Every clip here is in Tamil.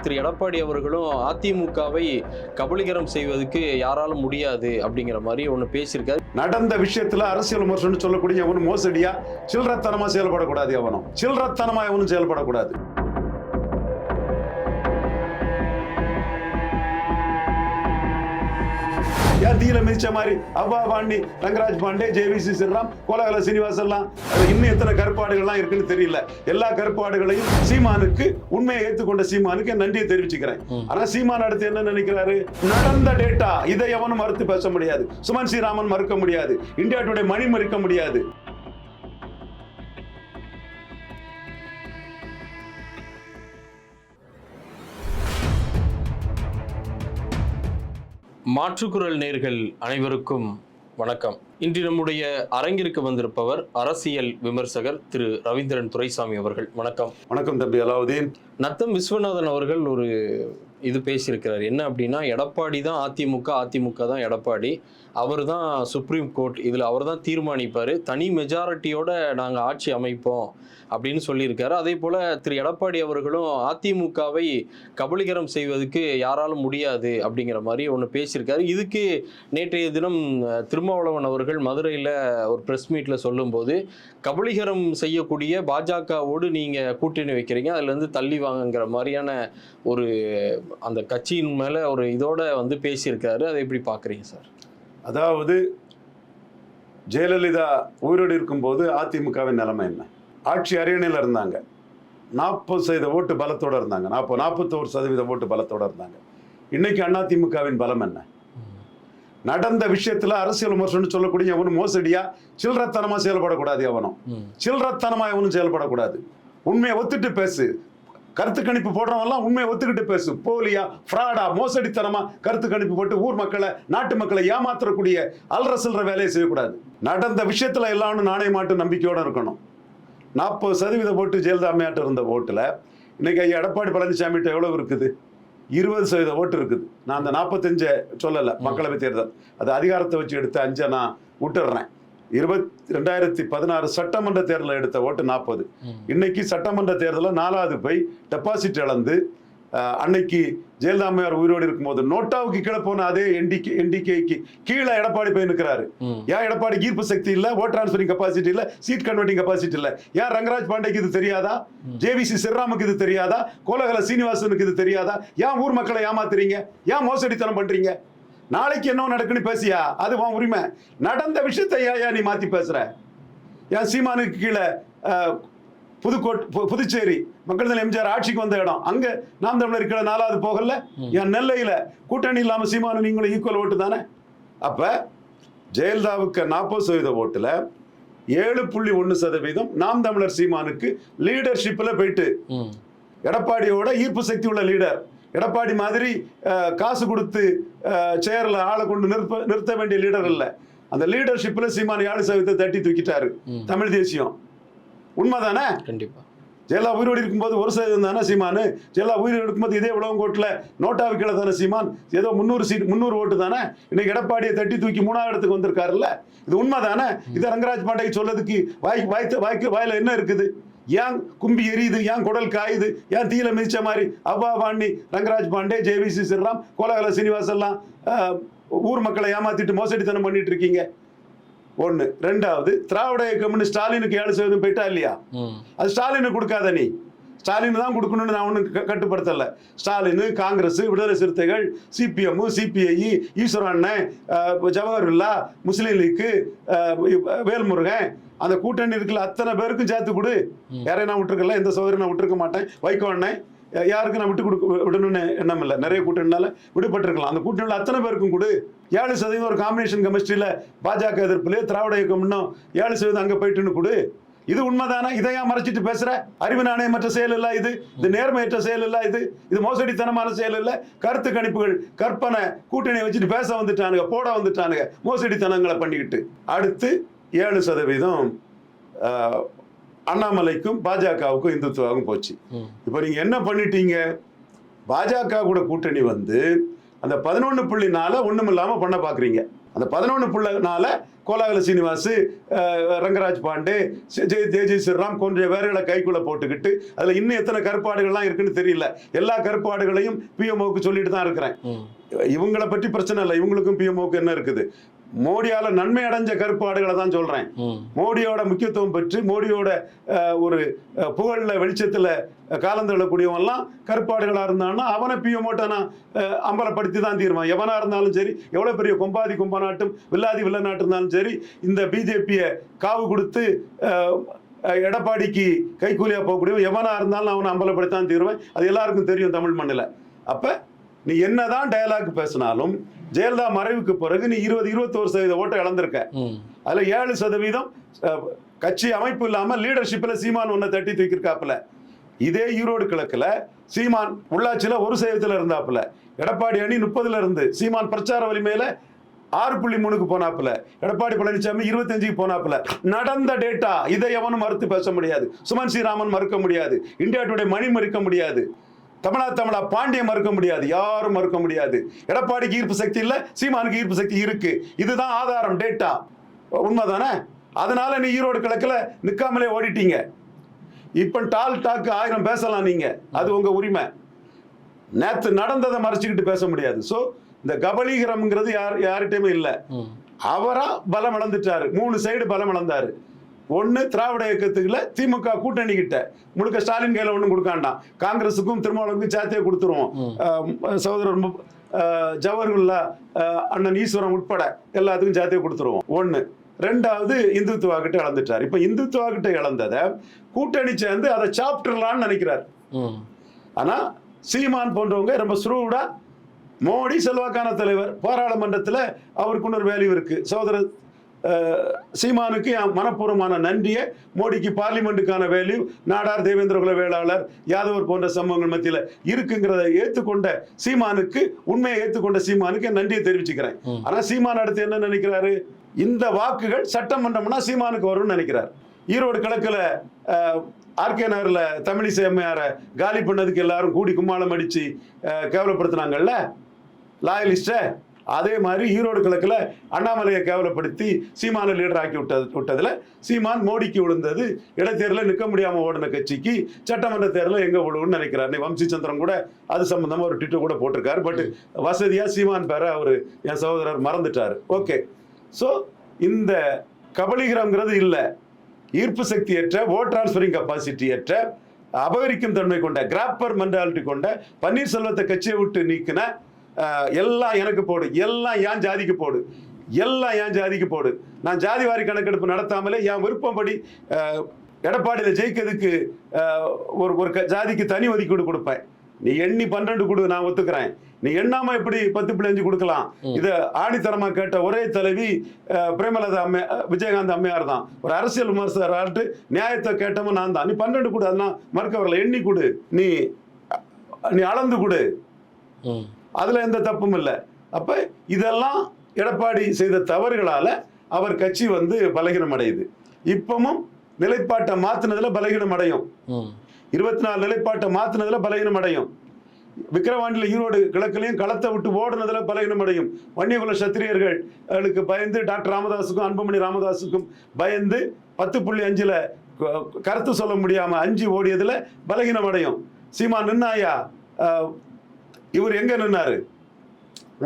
திரு எடப்பாடி அவர்களும் அதிமுகவை கபலீகரம் செய்வதற்கு யாராலும் முடியாது அப்படிங்கிற மாதிரி ஒன்று பேசியிருக்காரு. நடந்த விஷயத்துல அரசியல் விமர்சனம் சொல்லக்கூடிய எவனும் மோசடியா சில்லறத்தனமா செயல்படக்கூடாது எவனும். சில்லறத்தனமா எவனும் செயல்படக்கூடாது. தீல மிதிச்ச மாதிரி? அவ்வா பாண்டி ரங்கராஜ் பாண்டே ஜேவிசி ஸ்ரீராம் கோலகல சீனிவாஸ் எல்லாம் இன்னும் எத்தனை கருப்பாடுகள்லாம் இருக்குன்னு தெரியல. எல்லா கருப்பாடுகளையும் சீமானுக்கு உண்மையை ஏத்துக்கொண்ட சீமானுக்கு நன்றியை தெரிவிச்சுக்கிறேன். ஆனா சீமான் அடுத்து என்ன நினைக்கிறாரு? நடந்த டேட்டா இதை எவனும் மறுத்து பேச முடியாது. சுமன் ஸ்ரீராமன் மறுக்க முடியாது. இந்தியா டுடே மணி மறுக்க முடியாது. மாற்றுக்குரல் நேர்கள் அனைவருக்கும் வணக்கம். இன்று நம்முடைய அரங்கிற்கு வந்திருப்பவர் அரசியல் விமர்சகர் திரு ரவீந்திரன் துரைசாமி அவர்கள். வணக்கம். வணக்கம் தம்பி அலாவுதீன். நத்தம் விஸ்வநாதன் அவர்கள் ஒரு இது பேசியிருக்கிறார். என்ன அப்படின்னா எடப்பாடி தான் அதிமுக அதிமுக தான் எடப்பாடி. அவர் தான் சுப்ரீம் கோர்ட் இதில் அவர் தான் தீர்மானிப்பார். தனி மெஜாரிட்டியோட நாங்கள் ஆட்சி அமைப்போம் அப்படின்னு சொல்லியிருக்காரு. அதே போல் திரு எடப்பாடி அவர்களும் அதிமுகவை கபலீகரம் செய்வதற்கு யாராலும் முடியாது அப்படிங்கிற மாதிரி ஒன்று பேசியிருக்காரு. இதுக்கு நேற்றைய தினம் திருமாவளவன் அவர்கள் மதுரையில் ஒரு ப்ரெஸ் மீட்டில் சொல்லும்போது கபலீகரம் செய்யக்கூடிய பாஜகவோடு நீங்கள் கூட்டணி வைக்கிறீங்க. அதுலேருந்து தள்ளி வாங்குங்கிற மாதிரியான ஒரு அந்த கட்சியின் மேலே ஒரு இதோட வந்து பேசியிருக்காரு. அதை எப்படி பார்க்குறீங்க சார்? அதாவது ஜெயலலிதா உயிரோடு இருக்கும்போது அதிமுகவின் நிலைமை என்ன? ஆட்சி அரியணையில் இருந்தாங்க. நாற்பது சதவீத ஓட்டு பலத்தோட இருந்தாங்க. நாற்பது நாற்பத்தோரு சதவீத ஓட்டு பலத்தோட இருந்தாங்க. இன்னைக்கு அதிமுகவின் பலம் என்ன? நடந்த விஷயத்துல அரசியல் விமர்சனம் சொல்லக்கூடிய எவனும் மோசடியா சில்லறத்தனமா செயல்படக்கூடாது எவனும். சில்லறத்தனமா எவனும் செயல்படக்கூடாது. உண்மையை ஒத்துட்டு பேசு. கருத்து கணிப்பு போடுறவெல்லாம் உண்மையை ஒத்துக்கிட்டு பேசு. போலியா ஃப்ராடா மோசடித்தனமா கருத்து கணிப்பு போட்டு ஊர் மக்களை நாட்டு மக்களை ஏமாத்தக்கூடிய அல்ற சில்லற வேலையை செய்யக்கூடாது. நடந்த விஷயத்துல எல்லாரும் நாணய மாட்டு நம்பிக்கையோட இருக்கணும். நாற்பது சதவீத ஓட்டு ஜெயலலிதா இருந்த ஓட்டுல இன்னைக்கு ஐயா எடப்பாடி பழனிசாமிகிட்ட எவ்வளவு இருக்குது? இருபது சதவீத ஓட்டு இருக்குது. நான் அந்த நாற்பத்தஞ்சை சொல்லலை மக்களவை தேர்தல். அது அதிகாரத்தை வச்சு எடுத்து அஞ்சை நான் விட்டுடுறேன். இருபத்தி ரெண்டாயிரத்தி பதினாறு சட்டமன்ற தேர்தலில் எடுத்த ஓட்டு நாற்பது. இன்னைக்கு சட்டமன்ற தேர்தலில் நாலாவது போய் டெபாசிட் இழந்து அன்னைக்கு ஜெயலலிதா அம்மையார் உயிரோடு இருக்கும்போது நோட்டாவுக்கு கீழே போன அதே என்டிகே என்டிகேக்கு கீழே எடப்பாடி போய் நிற்கிறாரு ஏன் எடப்பாடி ஈர்ப்பு சக்தி இல்ல ஓட் டிரான்ஸ்ஃபரிங் கெபாசிட்டி இல்ல சீட் கன்வெர்ட்டிங் கெபாசிட்டி இல்ல? ஏன் ரங்கராஜ் பாண்டேக்கு இது தெரியாதா? ஜேவிசி சிவராமுக்கு இது தெரியாதா? கோலகல சீனிவாசனுக்கு இது தெரியாதா? ஏன் ஊர் மக்களை ஏமாத்துறீங்க? ஏன் மோசடித்தனம் பண்றீங்க? நாளைக்கு என்ன நடக்குன்னு பேசியா? அது உன் உரிமை. நடந்த விஷயத்தை ஏன் நீ மாத்தி பேசுற? ஏன் சீமானுக்கு கீழே புதுக்கோட் புதுச்சேரி மக்கள் எம்ஜிஆர் ஆட்சிக்கு வந்த இடம். அங்க நாம் தமிழர் கீழே நாலாவது போகல என் நெல்லையில கூட்டணி இல்லாம சீமானு நீங்களும் ஈக்குவல் ஓட்டு தானே? அப்ப ஜெயலலிதாவுக்கு நாற்பது சதவீத ஓட்டுல ஏழு புள்ளி ஒன்று சதவீதம் நாம் தமிழர் சீமானுக்கு லீடர்ஷிப்பில் போயிட்டு. எடப்பாடியோட ஈர்ப்பு சக்தி உள்ள லீடர் எடப்பாடி மாதிரி காசு கொடுத்து சேர்ல ஆளை கொண்டு நிறுத்த நிறுத்த வேண்டிய லீடர் இல்ல. அந்த லீடர்ஷிப்பில் சீமான் ஏழு சதவீதத்தை தட்டி தூக்கிட்டாரு. தமிழ் தேசியம். உண்மைதானே? கண்டிப்பா. ஜெயலலிதா உயிரோடு இருக்கும்போது ஒரு சதவீதம் தானே சீமானு? ஜெயலலிதா உயிரோடு இருக்கும்போது இதே உலகங்கோட்டில் நோட்டாவு கீழே தானே சீமான்? ஏதோ முந்நூறு சீட் முந்நூறு ஓட்டு தானே? இன்னைக்கு எடப்பாடியை தட்டி தூக்கி மூணாவது இடத்துக்கு வந்திருக்காருல்ல? இது உண்மை தானே இது ரங்கராஜ் பாண்டேக்கு சொல்லதுக்கு வாய் வாய்த்த வாய்க்கு வாயில என்ன இருக்குது? ஏன் கும்பி எரியுது? ஏன் குடல் காயுது? ஏன் தீயில மிதிச்ச மாதிரி? அவ்வா பாண்டி ரங்கராஜ் பாண்டே ஜேவிசி ஸ்ரீராம் கோலகல சீனிவாஸ் எல்லாம் ஊர் மக்களை ஏமாத்திட்டு மோசடித்தனம் பண்ணிட்டு இருக்கீங்க ஒண்ணு. ரெண்டாவது திராவிட இயக்கம்னு ஸ்டாலினுக்கு ஏழு சதவீதம் போயிட்டா இல்லையா? அது ஸ்டாலினுக்கு கொடுக்காத நீ. ஸ்டாலின் தான் கொடுக்கணும்னு நான் ஒன்றும் கட்டுப்படுத்தல. ஸ்டாலின் காங்கிரஸ் விடுதலை சிறுத்தைகள் சிபிஎம் சிபிஐ அஹ், ஜவஹர்லா முஸ்லீம் லீக்கு வேல்முருகன் அந்த கூட்டணி இருக்குல்ல அத்தனை பேருக்கும் சேர்த்து கொடு. யாரையும் நான் விட்டுருக்கல எந்த சோதரையும் நான் விட்டுருக்க மாட்டேன். வைகோ அண்ணன் யா- யாருக்கும் நான் விட்டு கொடுக்க விடணும்னு எண்ணம் இல்லை. நிறைய கூட்டணினால விடுபட்டிருக்கலாம். அந்த கூட்டணியில் அத்தனை பேருக்கும் கொடு. ஏழு சதவீதம் ஒரு காம்பினேஷன் கெமிஸ்ட்ரியில் பாஜக எதிர்ப்புலேயே திராவிட இயக்கம் இன்னும் ஏழு சதவீதம் அங்கே போயிட்டுன்னு கொடு. இது உண்மைதானே? இதை ஏன் மறைச்சிட்டு பேசுற? அறிவு நாணயமற்ற செயல் இல்ல இது. இது நேர்மையற்ற செயல் இல்ல இது. இது மோசடித்தனமான செயல் இல்ல. கருத்து கணிப்புகள் கற்பனை கூட்டணியை வச்சுட்டு பேச வந்துட்டானுங்க போட வந்துட்டானுங்க மோசடித்தனங்களை பண்ணிக்கிட்டு. அடுத்து ஏழு சதவீதம் அண்ணாமலைக்கும் பாஜகவுக்கும் இந்துத்துவாவுக்கும் போச்சு. இப்போ நீங்க என்ன பண்ணிட்டீங்க? பாஜக கூட கூட்டணி வந்து அந்த பதினொன்று புள்ளி நால ஒண்ணும் இல்லாம பண்ண பாக்குறீங்க. அந்த பதினொன்று புள்ளனால கோலாகல சீனிவாஸ் அஹ், ரங்கராஜ் பாண்டே ஜெய தேஜய் ஸ்ரீராம் போன்ற வேர்களை கைக்குள்ள போட்டுக்கிட்டு அதில் இன்னும் எத்தனை கருப்பாடுகள்லாம் இருக்குன்னு தெரியல. எல்லா கருப்பாடுகளையும் பிஎம்ஓக்கு சொல்லிட்டு தான் இருக்கிறேன். இவங்கள பற்றி பிரச்சனை இல்லை. இவங்களுக்கும் பிஎம்ஓக்கு என்ன இருக்குது? மோடியால நன்மை அடைஞ்ச கருப்பாடுகளை தான் சொல்றேன். மோடியோட முக்கியத்துவம் பெற்று மோடியோட ஒரு புகழ்ல வெளிச்சத்துல காலந்தள்ளக்கூடியவன்லாம் கருப்பாடுகளா இருந்தான்னா அவனை பிஎம்ஓட்ட நான் அம்பலப்படுத்தி தான் தீருவான். எவனா இருந்தாலும் சரி எவ்வளவு பெரிய கொம்பாதி கொம்பநாட்டும் வில்லாதி வில்லநாட்டு இருந்தாலும் சரி இந்த பிஜேபியை காவு கொடுத்து எடப்பாடிக்கு கைக்கூலியா போகக்கூடியவன் எவனா இருந்தாலும் அவனை அம்பலப்படுத்தான் தீருவேன். அது எல்லாருக்கும் தெரியும் தமிழ் மண்ணில். அப்ப நீ என்னதான் டயலாக் பேசினாலும் ஜெயலலிதா மறைவுக்கு பிறகு நீ இருபது இருபத்தோரு சதவீத ஓட்டை இழந்திருக்க. அதுல ஏழு சதவீதம் கட்சி அமைப்பு இல்லாம லீடர்ஷிப்ல சீமான் ஒன்ன தட்டி தூக்கியிருக்காப்புல. இதே ஈரோடு கிழக்குல சீமான் உள்ளாட்சியில ஒரு சதவீதத்துல இருந்தாப்புல. எடப்பாடி அணி முப்பதுல இருந்து சீமான் பிரச்சார வலிமையில ஆறு புள்ளி மூணுக்கு போனாப்புல. எடப்பாடி பழனிசாமி இருபத்தஞ்சுக்கு போனாப்புல. நடந்த டேட்டா இதை எவனும் மறுத்து பேச முடியாது. சுமன் ஸ்ரீராமன் மறுக்க முடியாது. இந்தியா டுடே மணி மறுக்க முடியாது. தமிழா தமிழா பாண்டிய மறுக்க முடியாது. யாரும் மறுக்க முடியாது. எடப்பாடிக்கு ஈர்ப்பு சக்தி இல்ல சீமானுக்கு ஈர்ப்பு சக்தி இருக்கு. இதுதான் ஆதாரம் டேட்டா உண்மைதானே? அதனால நீ ஈரோடு கிழக்குல நிக்காமலே ஓடிட்டீங்க. இப்ப டால் டாக்கு ஆயிரம் பேசலாம் நீங்க. அது உங்க உரிமை. நேத்து நடந்ததை மறைச்சுக்கிட்டு பேச முடியாது. சோ இந்த கபலீகரம்ங்கிறது யார் யார்கிட்டயுமே இல்லை. ம். அவரா பலம் இழந்துட்டாரு. மூணு சைடு பலம் இழந்தாரு. ஒன்னு திராவிட இயக்கத்துக்குள்ள திமுக கூட்டணி கிட்ட. முழுக்க ஸ்டாலின் கையில ஒண்ணும் கொடுக்காண்டாம். காங்கிரஸுக்கும் திருமாவளவுக்கும் சேர்த்தே கொடுத்துருவோம். சகோதரர் அஹ் அண்ணன் ஈஸ்வரன் உட்பட எல்லாத்துக்கும் சேர்த்தே கொடுத்துருவோம். ஒண்ணு. ரெண்டாவது இந்துத்துவா கிட்ட இழந்துட்டார். இப்ப இந்துத்துவா கிட்ட இழந்ததை கூட்டணி சேர்ந்து அதை சாப்பிட்டுலான்னு நினைக்கிறார். ம். ஆனா சீமான் போன்றவங்க ரொம்ப ஸ்ரூடா மோடி செல்வாக்கான தலைவர் பாராளுமன்றத்தில் அவருக்கு இன்னொரு வேல்யூ இருக்கு. சகோதரர் சீமானுக்கு என் மனப்பூர்வமான நன்றியை மோடிக்கு பார்லிமெண்ட்டுக்கான வேல்யூ நாடார் தேவேந்திர குல வேளாளர் யாதவர் போன்ற சம்பவங்கள் மத்தியில் இருக்குங்கிறத ஏற்றுக்கொண்ட சீமானுக்கு உண்மையை ஏற்றுக்கொண்ட சீமானுக்கு என் நன்றியை தெரிவிச்சுக்கிறேன். ம். ஆனா சீமான் அடுத்து என்ன நினைக்கிறாரு? இந்த வாக்குகள் சட்டமன்றம்னா சீமானுக்கு வரும்னு நினைக்கிறார். ஈரோடு கிழக்குல ஆர்கே நகர்ல தமிழிசை அம்மையார காலி பண்ணதுக்கு எல்லாரும் கூடி கும்மாளம் அடிச்சு அஹ், கேவலப்படுத்துனாங்கல்ல? லாயலிஸ்ட? அதே மாதிரி ஈரோடு கிழக்கில் அண்ணாமலையை கேவலப்படுத்தி சீமான லீடர் ஆக்கி விட்டது விட்டதில் சீமான் மோடிக்கு விழுந்தது. இடைத்தேர்தலில் நிற்க முடியாமல் ஓடின கட்சிக்கு சட்டமன்ற தேர்தலில் எங்கே விழுவுன்னு நினைக்கிறார். நீ வம்சி சந்திரன் கூட அது சம்மந்தமாக ஒரு ட்விட்டர் கூட போட்டிருக்காரு. பட் வசதியாக சீமான் பேரை அவர் என் சகோதரர் மறந்துட்டாரு. ஓகே ஸோ இந்த கபலீகரங்கிறது இல்லை. ஈர்ப்பு சக்தியற்ற ஓட் டிரான்ஸ்பரிங் கெப்பாசிட்டி அபகரிக்கும் தன்மை கொண்ட கிராப்பர் மென்டாலிட்டி கொண்ட பன்னீர்செல்வத்தை கட்சியை விட்டு நீக்கின எல்லாம் எனக்கு போடு எல்லாம் ஏன் ஜாதிக்கு போடு எல்லாம் ஏன் ஜாதிக்கு போடு. நான் ஜாதி வாரி கணக்கெடுப்பு நடத்தாமலே என் விருப்பப்படி எடப்பாடியில் ஜெயிக்கிறதுக்கு ஒரு ஒரு ஜாதிக்கு தனி ஒதுக்கீடு கொடுப்பேன். நீ எண்ணி பன்னெண்டு கொடு நான் ஒத்துக்கிறேன். நீ எண்ணாம எப்படி பத்து பிள்ளைஞ்சு கொடுக்கலாம். இத ஆணித்தரமா கேட்ட ஒரே தலைவி பிரேமலதா அம்மை அஹ், விஜயகாந்த் அம்மையார் தான். ஒரு அரசியல் விமர்சகராட்டு நியாயத்தை கேட்டவன் நான் தான். நீ பன்னெண்டு கொடு அதெல்லாம் மறுக்க வரல. எண்ணி கொடு. நீ நீ அளந்து கொடு. அதுல எந்த தப்பும் இல்லை. அப்ப இதெல்லாம் எடப்பாடி செய்த தவறுகளால அவர் கட்சி வந்து பலகீனம் அடையுது இப்பவும் நிலைப்பாட்டை மாத்துனதுல பலகீனம் அடையும். இருபத்தி நாலு நிலைப்பாட்டை மாத்துனதுல பலகீனம் அடையும் விக்கிரவாண்டியில் ஈரோடு கிழக்குலையும் களத்தை விட்டு ஓடுனதுல பலகீனம் அடையும் வன்னியகுல சத்திரியர்கள் அவளுக்கு பயந்து டாக்டர் ராமதாஸுக்கும் அன்புமணி ராமதாஸுக்கும் பயந்து பத்து புள்ளி அஞ்சுல கருத்து சொல்ல முடியாம அஞ்சு ஓடியதுல பலகீனம் அடையும் சீமா நின்னாயா இவர் எங்க நின்னாரு?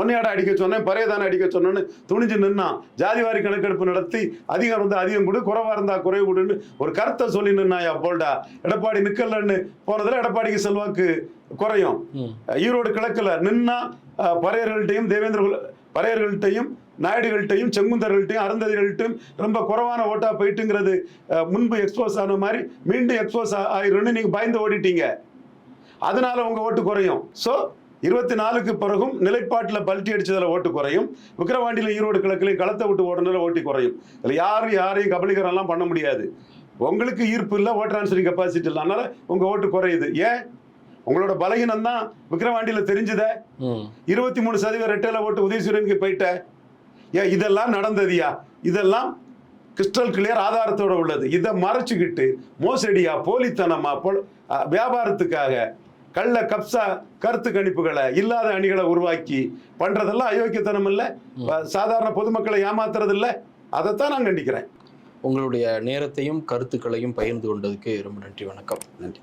ஒன்னையாட அடிக்க சொன்னேன்? பறையதானே அடிக்க சொன்னேன்னு துணிஞ்சு நின்னான் ஜாதிவாரி கணக்கெடுப்பு நடத்தி அதிகம் இருந்தா அதிகம் கொடு குறைவா இருந்தா குறைவு கொடுன்னு ஒரு கருத்தை சொல்லி நின்னாயா போல்டா? எடப்பாடி நிக்கலன்னு போனதுல எடப்பாடிக்கு செல்வாக்கு குறையும். ஈரோடு கிழக்குல நின்னா பறையர்கள்ட்டையும் தேவேந்திர பறையர்கள்ட்டையும் நாயுடுகள்கிட்டையும் செங்குந்தர்கள்ட்டையும் அருந்ததிகள்கிட்டையும் ரொம்ப குறைவான ஓட்டா போயிட்டுங்கிறது முன்பு எக்ஸ்போஸ் ஆன மாதிரி மீண்டும் எக்ஸ்போஸ் ஆயிரும்னு நீங்க பயந்து ஓடிட்டீங்க. அதனால உங்க ஓட்டு குறையும். ஸோ இருபத்தி நாலுக்கு பிறகும் நிலைப்பாட்டில் பல்ட்டி அடிச்சதுல ஓட்டு குறையும். விக்கிரவாண்டியில ஈரோடு கிழக்குலையும் களத்தை விட்டு ஓடுனதுல ஓட்டு குறையும். இதில் யாரும் யாரையும் கபலீகரம்லாம் பண்ண முடியாது. உங்களுக்கு ஈர்ப்பு இல்லை ஓட் ட்ரான்ஸ்ஃபரிங் கெப்பாசிட்டி இல்லை. அதனால உங்க ஓட்டு குறையுது. ஏன்? உங்களோட பலகீனம் தான் விக்கிரவாண்டியில தெரிஞ்சுதே. இருபத்தி மூணு சதவீத ரெட்டையில ஓட்டு உதயசூரியனுக்கு போயிட்ட. ஏன்? இதெல்லாம் நடந்ததியா? இதெல்லாம் கிறிஸ்டல் கிளியர் ஆதாரத்தோட உள்ளது. இதை மறைச்சுக்கிட்டு மோசடியா போலித்தனமா வியாபாரத்துக்காக கள்ள கப்சா கருத்து கணிப்புகளை இல்லாத அணிகளை உருவாக்கி பண்றதெல்லாம் அயோக்கியத்தனம் இல்ல. சாதாரண பொதுமக்களை ஏமாத்துறது இல்ல. அதைத்தான் நான் கண்டிக்கிறேன். உங்களுடைய நேரத்தையும் கருத்துக்களையும் பகிர்ந்து கொண்டதுக்கு ரொம்ப நன்றி வணக்கம். நன்றி.